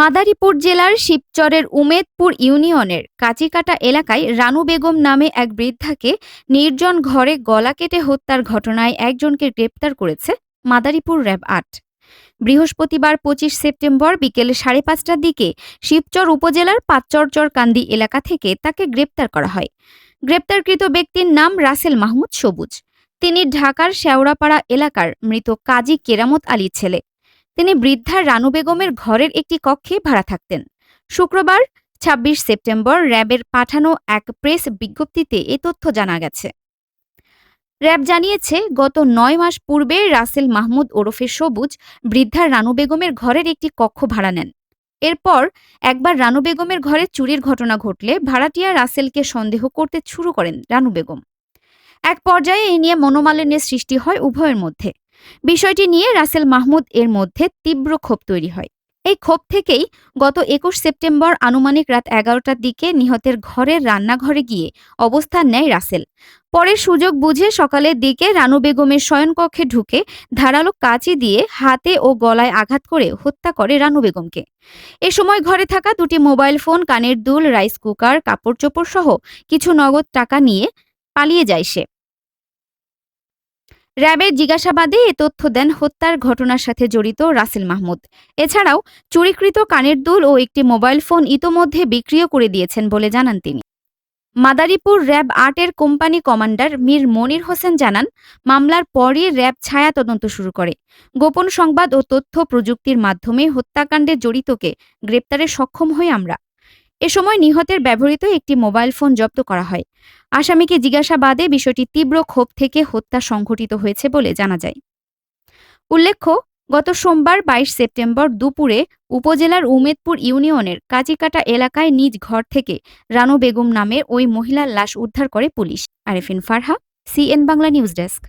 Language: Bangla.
মাদারীপুর জেলার শিবচরের উমেদপুর ইউনিয়নের কাচিকাটা এলাকায় রানু বেগম নামে এক বৃদ্ধাকে নির্জন ঘরে গলা কেটে হত্যার ঘটনায় একজনকে গ্রেপ্তার করেছে মাদারীপুর র্যাব আট। বৃহস্পতিবার পঁচিশ সেপ্টেম্বর বিকেল সাড়ে পাঁচটার দিকে শিবচর উপজেলার পাঁচচরচর কান্দি এলাকা থেকে তাকে গ্রেপ্তার করা হয়। গ্রেপ্তারকৃত ব্যক্তির নাম রাসেল মাহমুদ সবুজ। তিনি ঢাকার শেওড়াপাড়া এলাকার মৃত কাজী কেরামত আলীর ছেলে। তিনি বৃদ্ধা রানু বেগমের ঘরের একটি কক্ষে ভাড়া থাকতেন। শুক্রবার ২৬ সেপ্টেম্বর, র্যাবের পাঠানো এক প্রেস বিজ্ঞপ্তিতে এ তথ্য জানা গেছে। র্যাব জানিয়েছে, গত নয় মাস পূর্বে রাসেল মাহমুদ ওরফে সবুজ বৃদ্ধা রানু বেগমের ঘরের একটি কক্ষ ভাড়া নেন। এরপর একবার রানু বেগমের ঘরে চুরির ঘটনা ঘটলে ভাড়াটিয়া রাসেলকে সন্দেহ করতে শুরু করেন রানু বেগম। এক পর্যায়ে এই নিয়ে মনোমালিন্যের সৃষ্টি হয় উভয়ের মধ্যে। বিষয়টি নিয়ে রাসেল মাহমুদ এর মধ্যে তীব্র ক্ষোভ তৈরি হয়। এই ক্ষোভ থেকেই গত একুশ সেপ্টেম্বর আনুমানিক রাত এগারোটার দিকে নিহতের ঘরের রান্নাঘরে গিয়ে অবস্থান নেয় রাসেল। পরে সুযোগ বুঝে সকালের দিকে রানু বেগমের শয়নকক্ষে ঢুকে ধারালো কাঁচি দিয়ে হাতে ও গলায় আঘাত করে হত্যা করে রানু বেগমকে। এ সময় ঘরে থাকা দুটি মোবাইল ফোন, কানের দুল, রাইস কুকার কাপড় চোপড় সহ কিছু নগদ টাকা নিয়ে পালিয়ে যায় সে। র্যাবের জিজ্ঞাসাবাদে এ তথ্য দেন হত্যার ঘটনার সাথে জড়িত রাসেল মাহমুদ। এছাড়াও, চুরিকৃত কানের দুল ও একটি মোবাইল ফোন ইতোমধ্যে বিক্রিও করে দিয়েছেন বলে জানান তিনি। মাদারীপুর র্যাব আটের কোম্পানি কমান্ডার মীর মনির হোসেন জানান, মামলার পরই র্যাব ছায়া তদন্ত শুরু করে। গোপন সংবাদ ও তথ্য প্রযুক্তির মাধ্যমে হত্যাকাণ্ডে জড়িতকে গ্রেপ্তারে সক্ষম হই আমরা। এ সময় নিহতের ব্যবহৃত একটি মোবাইল ফোন জব্দ করা হয়। আসামিকে জিজ্ঞাসাবাদে বিষয়টি তীব্র ক্ষোভ থেকে হত্যা সংঘটিত হয়েছে বলে জানা যায়। উল্লেখ্য, গত সোমবার বাইশ সেপ্টেম্বর দুপুরে উপজেলার উমেদপুর ইউনিয়নের কাজিকাটা এলাকায় নিজ ঘর থেকে রানু বেগম নামের ওই মহিলার লাশ উদ্ধার করে police. Arefin Farha, CN Bangla news desk.